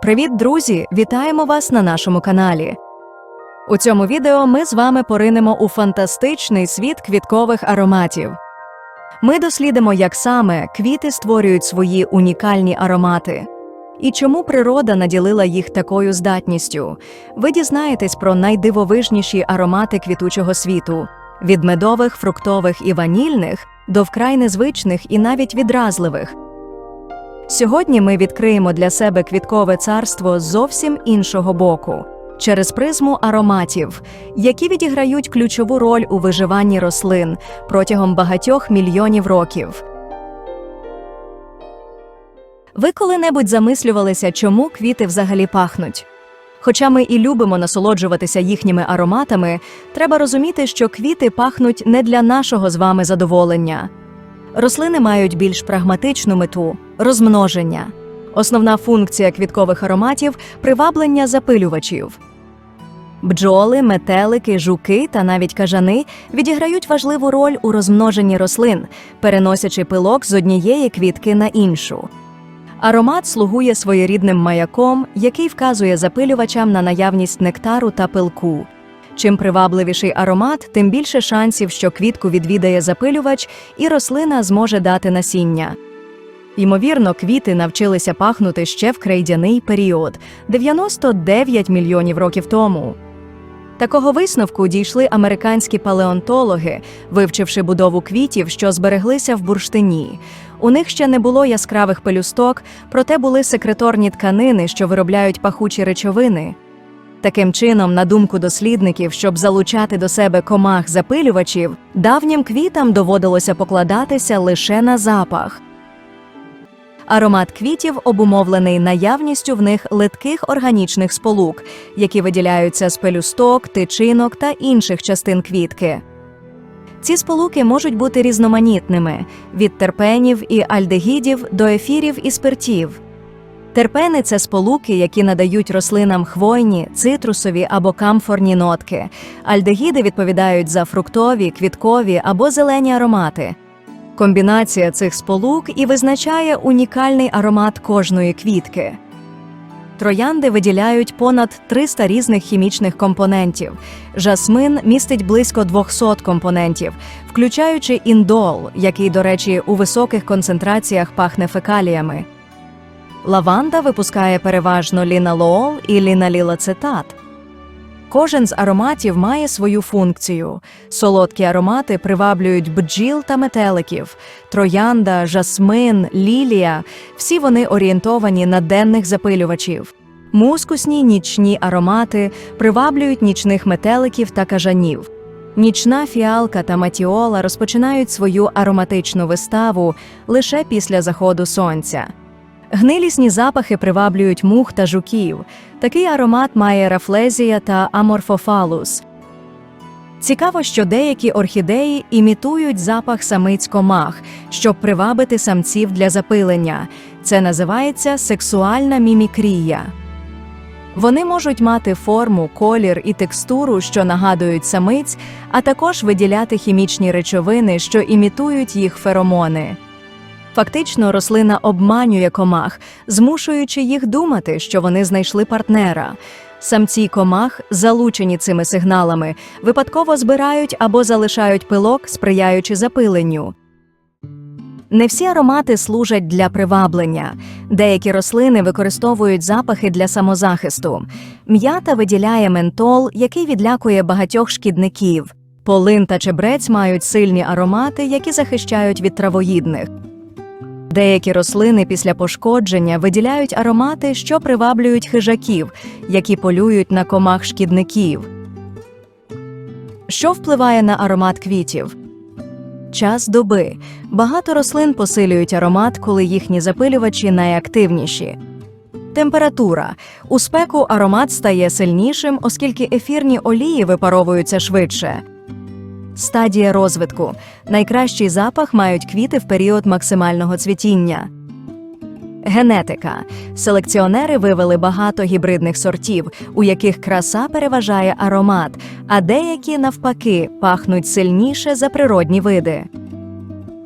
Привіт, друзі! Вітаємо вас на нашому каналі. У цьому відео ми з вами поринемо у фантастичний світ квіткових ароматів. Ми дослідимо, як саме квіти створюють свої унікальні аромати. І чому природа наділила їх такою здатністю? Ви дізнаєтесь про найдивовижніші аромати квітучого світу від медових, фруктових і ванільних до вкрай незвичних і навіть відразливих. Сьогодні ми відкриємо для себе квіткове царство зовсім іншого боку через призму ароматів, які відіграють ключову роль у виживанні рослин протягом багатьох мільйонів років. Ви коли-небудь замислювалися, чому квіти взагалі пахнуть? Хоча ми і любимо насолоджуватися їхніми ароматами, треба розуміти, що квіти пахнуть не для нашого з вами задоволення. Рослини мають більш прагматичну мету розмноження. Основна функція квіткових ароматів приваблення запилювачів. Бджоли, метелики, жуки та навіть кажани відіграють важливу роль у розмноженні рослин, переносячи пилок з однієї квітки на іншу. Аромат слугує своєрідним маяком, який вказує запилювачам на наявність нектару та пилку. Чим привабливіший аромат, тим більше шансів, що квітку відвідає запилювач і рослина зможе дати насіння. Ймовірно, квіти навчилися пахнути ще в крейдяний період 99 мільйонів років тому. Такого висновку дійшли американські палеонтологи, вивчивши будову квітів, що збереглися в бурштині. У них ще не було яскравих пелюсток, проте були секреторні тканини, що виробляють пахучі речовини. Таким чином, на думку дослідників, щоб залучати до себе комах запилювачів, давнім квітам доводилося покладатися лише на запах. Аромат квітів обумовлений наявністю в них литких органічних сполук, які виділяються з пелюсток, тичинок та інших частин квітки. Ці сполуки можуть бути різноманітними від терпенів і альдегідів до ефірів і спиртів. Терпени це сполуки, які надають рослинам хвойні, цитрусові або камфорні нотки. Альдегіди відповідають за фруктові, квіткові або зелені аромати. Комбінація цих сполук і визначає унікальний аромат кожної квітки. Троянди виділяють понад 300 різних хімічних компонентів. Жасмин містить близько 200 компонентів, включаючи індол, який, до речі, у високих концентраціях пахне фекаліями. Лаванда випускає переважно ліналоол і ліналілацетат. Кожен з ароматів має свою функцію. Солодкі аромати приваблюють бджіл та метеликів, троянда, жасмин, лілія всі вони орієнтовані на денних запилювачів. Мускусні нічні аромати приваблюють нічних метеликів та кажанів. Нічна фіалка та матіола розпочинають свою ароматичну виставу лише після заходу сонця. Гнилісні запахи приваблюють мух та жуків. Такий аромат має рафлезія та аморфофалус. Цікаво, що деякі орхідеї імітують запах самиць комах, щоб привабити самців для запилення. Це називається сексуальна мімікрія. Вони можуть мати форму, колір і текстуру, що нагадують самиць, а також виділяти хімічні речовини, що імітують їх феромони. Фактично, рослина обманює комах, змушуючи їх думати, що вони знайшли партнера. Самці комах, залучені цими сигналами, випадково збирають або залишають пилок, сприяючи запиленню. Не всі аромати служать для приваблення. Деякі рослини використовують запахи для самозахисту. М'ята виділяє ментол, який відлякує багатьох шкідників. Полин та чебрець мають сильні аромати, які захищають від травоїдних. Деякі рослини після пошкодження виділяють аромати, що приваблюють хижаків, які полюють на комах шкідників. Що впливає на аромат квітів? Час доби. Багато рослин посилюють аромат, коли їхні запилювачі найактивніші. Температура. У спеку аромат стає сильнішим, оскільки ефірні олії випаровуються швидше. Стадія розвитку. Найкращий запах мають квіти в період максимального цвітіння. Генетика. Селекціонери вивели багато гібридних сортів, у яких краса переважає аромат, а деякі, навпаки, пахнуть сильніше за природні види.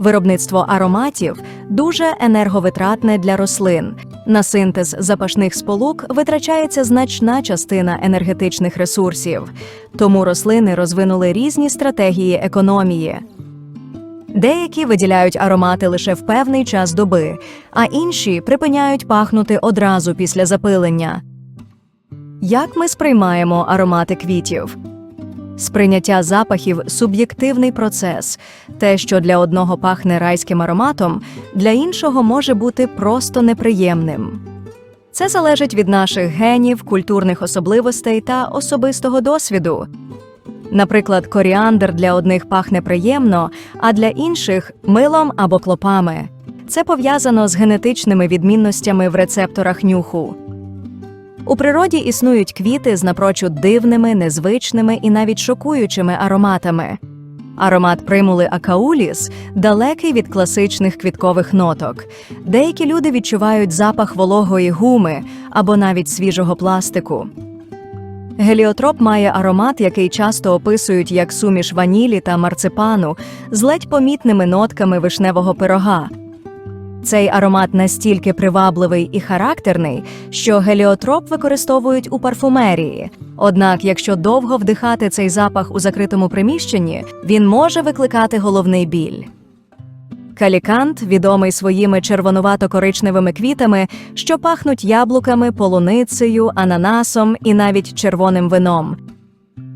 Виробництво ароматів дуже енерговитратне для рослин. На синтез запашних сполук витрачається значна частина енергетичних ресурсів, тому рослини розвинули різні стратегії економії. Деякі виділяють аромати лише в певний час доби, а інші припиняють пахнути одразу після запилення. Як ми сприймаємо аромати квітів? Сприйняття запахів суб'єктивний процес. Те, що для одного пахне райським ароматом, для іншого може бути просто неприємним. Це залежить від наших генів, культурних особливостей та особистого досвіду. Наприклад, коріандр для одних пахне приємно, а для інших милом або клопами. Це пов'язано з генетичними відмінностями в рецепторах нюху. У природі існують квіти з напрочуд дивними, незвичними і навіть шокуючими ароматами. Аромат примули акауліс далекий від класичних квіткових ноток. Деякі люди відчувають запах вологої гуми або навіть свіжого пластику. Геліотроп має аромат, який часто описують як суміш ванілі та марципану з ледь помітними нотками вишневого пирога. Цей аромат настільки привабливий і характерний, що геліотроп використовують у парфумерії. Однак, якщо довго вдихати цей запах у закритому приміщенні, він може викликати головний біль. Калікант відомий своїми червонувато-коричневими квітами, що пахнуть яблуками, полуницею, ананасом і навіть червоним вином.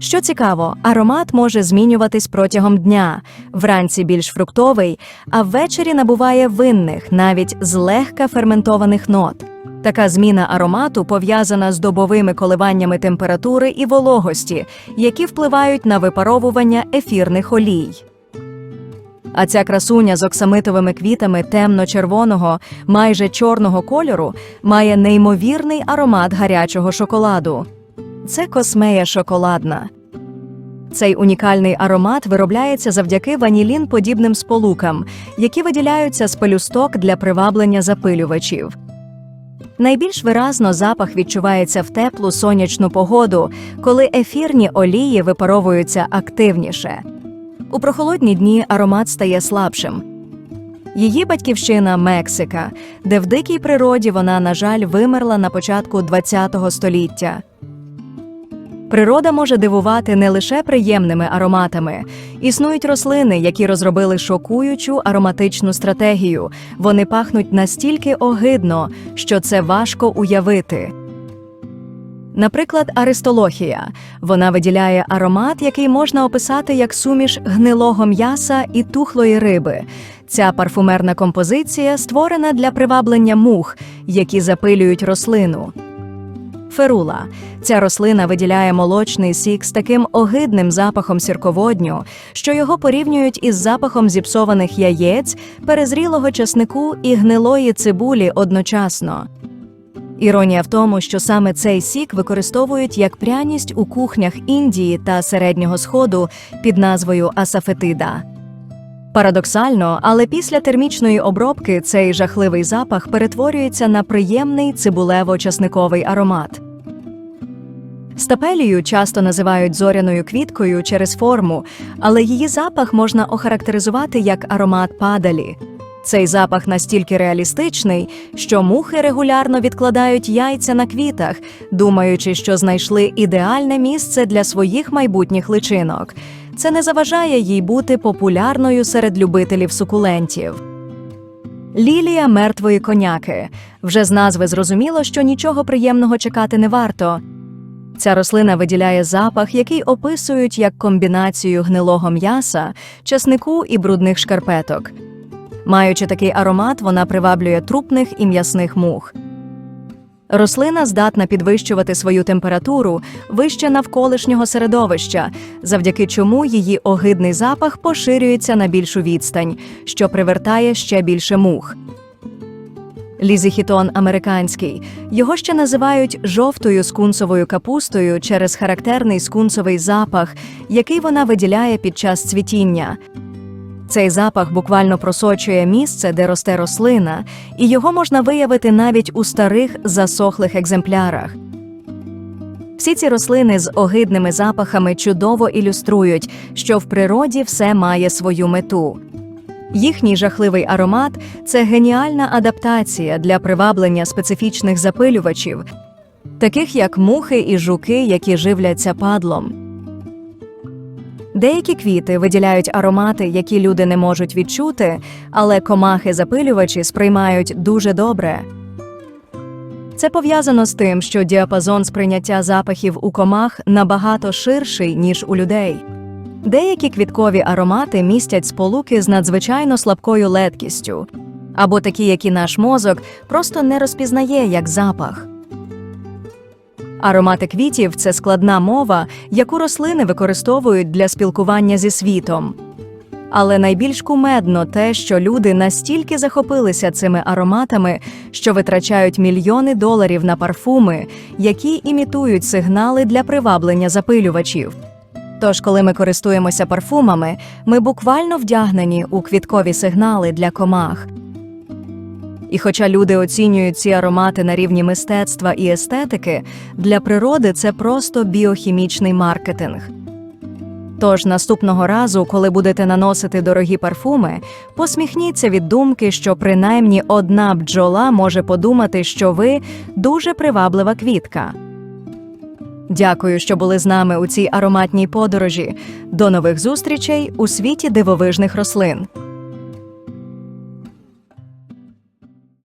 Що цікаво, аромат може змінюватись протягом дня. Вранці більш фруктовий, а ввечері набуває винних, навіть злегка ферментованих нот. Така зміна аромату пов'язана з добовими коливаннями температури і вологості, які впливають на випаровування ефірних олій. А ця красуня з оксамитовими квітами темно-червоного, майже чорного кольору має неймовірний аромат гарячого шоколаду. Це космея шоколадна. Цей унікальний аромат виробляється завдяки ванілін-подібним сполукам, які виділяються з пелюсток для приваблення запилювачів. Найбільш виразно запах відчувається в теплу сонячну погоду, коли ефірні олії випаровуються активніше. У прохолодні дні аромат стає слабшим. Її батьківщина Мексика, де в дикій природі вона, на жаль, вимерла на початку ХХ століття. Природа може дивувати не лише приємними ароматами. Існують рослини, які розробили шокуючу ароматичну стратегію. Вони пахнуть настільки огидно, що це важко уявити. Наприклад, аристолохія. Вона виділяє аромат, який можна описати як суміш гнилого м'яса і тухлої риби. Ця парфумерна композиція створена для приваблення мух, які запилюють рослину. Ферула. Ця рослина виділяє молочний сік з таким огидним запахом сірководню, що його порівнюють із запахом зіпсованих яєць, перезрілого часнику і гнилої цибулі одночасно. Іронія в тому, що саме цей сік використовують як пряність у кухнях Індії та Середнього Сходу під назвою асафетида. Парадоксально, але після термічної обробки цей жахливий запах перетворюється на приємний цибулево-часниковий аромат. Стапелію часто називають зоряною квіткою через форму, але її запах можна охарактеризувати як аромат падалі. Цей запах настільки реалістичний, що мухи регулярно відкладають яйця на квітах, думаючи, що знайшли ідеальне місце для своїх майбутніх личинок. Це не заважає їй бути популярною серед любителів сукулентів. Лілія мертвої коняки. Вже з назви зрозуміло, що нічого приємного чекати не варто. Ця рослина виділяє запах, який описують як комбінацію гнилого м'яса, часнику і брудних шкарпеток. Маючи такий аромат, вона приваблює трупних і м'ясних мух. Рослина здатна підвищувати свою температуру вище навколишнього середовища, завдяки чому її огидний запах поширюється на більшу відстань, що привертає ще більше мух. Лізихітон американський. Його ще називають жовтою скунсовою капустою через характерний скунсовий запах, який вона виділяє під час цвітіння. Цей запах буквально просочує місце, де росте рослина, і його можна виявити навіть у старих засохлих екземплярах. Всі ці рослини з огидними запахами чудово ілюструють, що в природі все має свою мету. Їхній жахливий аромат це геніальна адаптація для приваблення специфічних запилювачів, таких як мухи і жуки, які живляться падлом. Деякі квіти виділяють аромати, які люди не можуть відчути, але комахи-запилювачі сприймають дуже добре. Це пов'язано з тим, що діапазон сприйняття запахів у комах набагато ширший, ніж у людей. Деякі квіткові аромати містять сполуки з надзвичайно слабкою леткістю, або такі, які наш мозок просто не розпізнає як запах. Аромати квітів це складна мова, яку рослини використовують для спілкування зі світом. Але найбільш кумедно те, що люди настільки захопилися цими ароматами, що витрачають мільйони доларів на парфуми, які імітують сигнали для приваблення запилювачів. Тож, коли ми користуємося парфумами, ми буквально вдягнені у квіткові сигнали для комах. І хоча люди оцінюють ці аромати на рівні мистецтва і естетики, для природи це просто біохімічний маркетинг. Тож наступного разу, коли будете наносити дорогі парфуми, посміхніться від думки, що принаймні одна бджола може подумати, що ви дуже приваблива квітка. Дякую, що були з нами у цій ароматній подорожі. До нових зустрічей у світі дивовижних рослин.